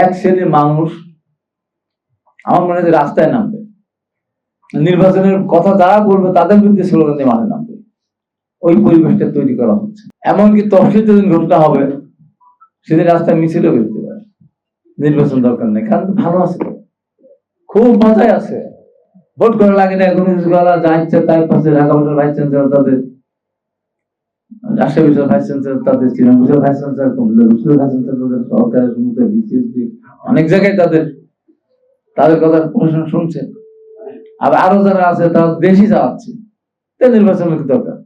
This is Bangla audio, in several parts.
এক শ্রেণির মানুষ আমার মনে হয় রাস্তায় নামবে। নির্বাচনের কথা যারা বলবে তাদের বিরুদ্ধে স্লোগান দিয়ে মাঠে নামবে। ওই পরিবেশটা তৈরি করা হচ্ছে। এমনকি তফসিল যেদিন ঘোষণা হবে, সেদিন রাস্তায় মিছিলও বেরোতে পারে। নির্বাচন দরকার নেই, কারণ ভালো আছে খুব মজায় আছে। ভোট করা লাগে না এখন কিছু যা ইচ্ছে তাই পাশে ঢাকা ভাইস চ্যান্সেলর তাদের রাজশাহী ভাইস চ্যান্সেলর তাদের ভাইস চ্যান্সেলর ভাইস চ্যান্সেলর তাদের সহকারের অনেক জায়গায় তাদের তাদের কথা প্রশাসন শুনছে। আরও যারা আছে তারা দেশই নির্বাচনের কি দরকার?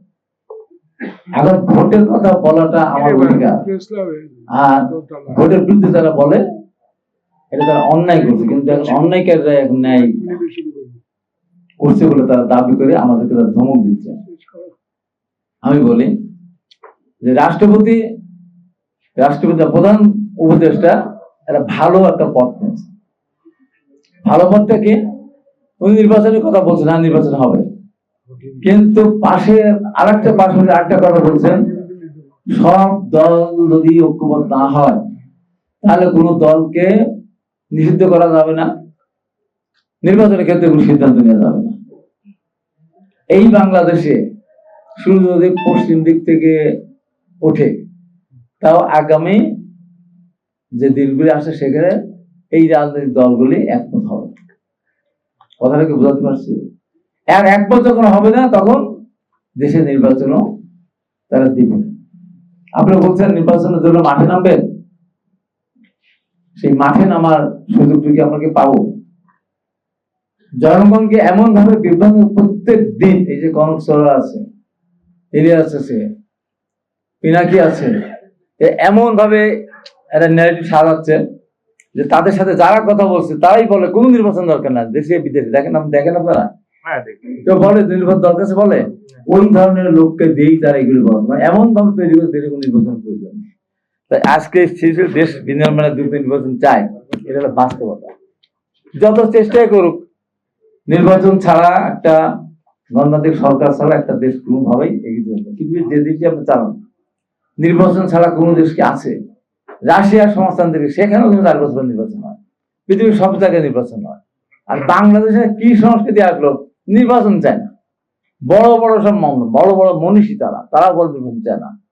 এখন ভোটের কথা বলাটা আমার অধিকার। আর ভোটের বিরুদ্ধে যারা বলে এটা তারা অন্যায় করছে কিন্তু অন্যায়কারীরা এখন ন্যায় করছে বলে তারা দাবি করে আমাদেরকে তারা ধমক দিচ্ছে। আমি বলি যে রাষ্ট্রপতি রাষ্ট্রপতি প্রধান উপদেষ্টা একটা ভালো একটা পথ নিয়েছে ভালো পথটা কি? উনি নির্বাচনের কথা বলছেন না নির্বাচন হবে। কিন্তু পাশে আরেকটা পাশে আরেকটা কথা বলছেন, সব দল যদি ঐক্যবদ্ধ না হয়, তাহলে কোনো দলকে নিষিদ্ধ করা যাবে না, নির্বাচনের ক্ষেত্রে কোনো সিদ্ধান্ত নেওয়া যাবে না। এই বাংলাদেশে সূর্য যদি পশ্চিম দিক থেকে ওঠে। তাও আগামী যে দিনগুলি আসে সেখানে এই রাজনৈতিক দলগুলি একমত হবে। কথাটা কি বোঝাতে পারছি? আর একমত যখন হবে না, তখন দেশে নির্বাচনও তারা দিবে আপনি বলছেন নির্বাচনের জন্য মাঠে নামবেন? সেই মাঠে নামার সুযোগটা কি আমরা পাবো? জনগণকে এমন ভাবে বিভ্রান্ত প্রত্যেক দিন এই যে কনক সরোয়া আছে ইলিয়াস আছে পিনাকি আছে এমন ভাবে একটা ন্যারেটিভ সাজাচ্ছে যে তাদের সাথে যারা কথা বলছে তারাই বলে কোনো নির্বাচন দরকার না দেশে বিদেশে। দেখেন দেখেন আপনারা? কেউ বলে নির্বাচন দরকার বলে? ওই ধরনের লোককে দিয়েই তারা এগুলো বলে? মানে এমন ভাবে তৈরি করে করে নির্বাচন প্রয়োজন তাই আজকে শিশু দেশ বিনির্মাণে দ্রুত নির্বাচন চায় এটা হলো বাস্তবতা। যত চেষ্টাই করুক নির্বাচন ছাড়া একটা গণতান্ত্রিক সরকার ছাড়া একটা দেশ কোনোভাবেই এগিয়ে যাবে। পৃথিবীর যে দেশই আপনি চালান নির্বাচন ছাড়া কোনো দেশ কি আছে? রাশিয়ার সমাজতান্ত্রিক সেখানেও কিন্তু চার বছর নির্বাচন হয়। পৃথিবীর সব জায়গায় নির্বাচন হয়। আর বাংলাদেশে কি সংস্কৃতি আসলো? নির্বাচন চায় না। বড় বড় সব বড় বড় মনীষী তারা তারা বল নির্বাচন চায় না।